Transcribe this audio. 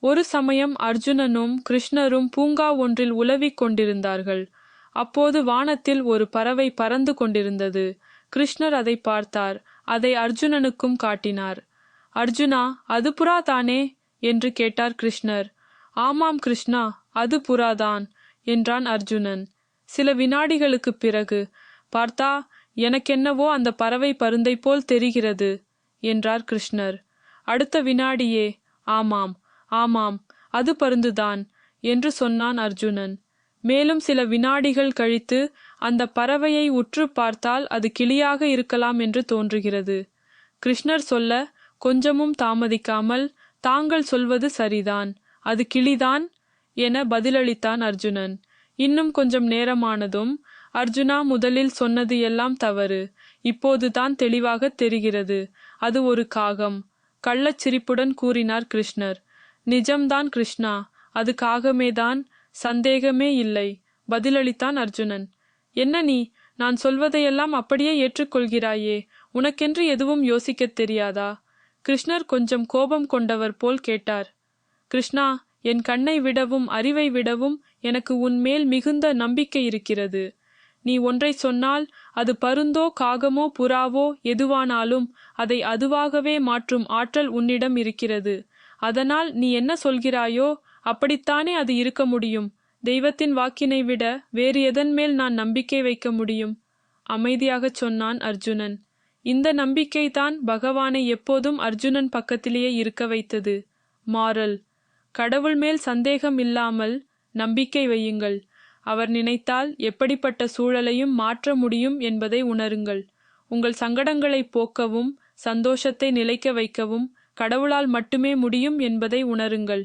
ஒரு சமயம் அர்ஜுனனும் கிருஷ்ணரும் பூங்கா ஒன்றில் உலவிக் கொண்டிருந்தார்கள். அப்போது வானத்தில் ஒரு பறவை பறந்து கொண்டிருந்தது. கிருஷ்ணர் அதை பார்த்தார். அதை அர்ஜுனனுக்கும் காட்டினார். அர்ஜுனா அது புறா தானே என்று கேட்டார் கிருஷ்ணர். ஆமாம் கிருஷ்ணா அது புறாதான் என்றான் அர்ஜுனன். சில வினாடிகளுக்குப் பிறகு. பார்த்தா எனக்கென்னவோ அந்த பறவை பருந்தை போல் தெரிகிறது என்றார் கிருஷ்ணர். அடுத்த வினாடியே. ஆமாம் ஆமாம் அது பருந்துதான் என்று சொன்னான் அர்ஜுனன். மேலும் சில வினாடிகள் கழித்து அந்த பறவையை உற்று பார்த்தால் அது கிளியாக இருக்கலாம் என்று தோன்றுகிறது. கிருஷ்ணர் சொல்ல கொஞ்சமும் தாமதிக்காமல் தாங்கள் சொல்வது சரிதான் அது கிளிதான் என பதிலளித்தான் அர்ஜுனன். இன்னும் கொஞ்சம் நேரமானதும் அர்ஜுனா முதலில் சொன்னது எல்லாம் தவறு. இப்போதுதான் தெளிவாக தெரிகிறது. அது ஒரு காகம் கள்ளச் சிரிப்புடன் கூறினார் கிருஷ்ணர். நிஜம்தான் கிருஷ்ணா. அது காகமேதான் சந்தேகமே இல்லை. பதிலளித்தான் அர்ஜுனன். என்ன நீ? நான் சொல்வதையெல்லாம் அப்படியே ஏற்றுக்கொள்கிறாயே. உனக்கென்று எதுவும் யோசிக்கத் தெரியாதா? கிருஷ்ணர் கொஞ்சம் கோபம் கொண்டவர் போல் கேட்டார். கிருஷ்ணா என் கண்ணை விடவும் அறிவை விடவும் எனக்கு உன் மேல் மிகுந்த நம்பிக்கை இருக்கிறது. நீ ஒன்றை சொன்னால் அது பருந்தோ காகமோ புறாவோ எதுவானாலும் அதை அதுவாகவே மாற்றும் ஆற்றல் உன்னிடம் இருக்கிறது. அதனால் நீ என்ன சொல்கிறாயோ அப்படித்தானே அது இருக்க முடியும். தெய்வத்தின் வாக்கினை விட வேறு எதன் மேல் நான் நம்பிக்கை வைக்க முடியும்? அமைதியாகச் சொன்னான் அர்ஜுனன். இந்த நம்பிக்கைதான் பகவானை எப்போதும் அர்ஜுனன் பக்கத்திலேயே இருக்க வைத்தது. மாறல். கடவுள் மேல் சந்தேகம் இல்லாமல் நம்பிக்கை வையுங்கள். அவர் நினைத்தால் எப்படிப்பட்ட சூழலையும் மாற்ற முடியும் என்பதை உணருங்கள். உங்கள் சங்கடங்களை போக்கவும் சந்தோஷத்தை நிலைக்க வைக்கவும் கடவுளால் மட்டுமே முடியும் என்பதை உணருங்கள்.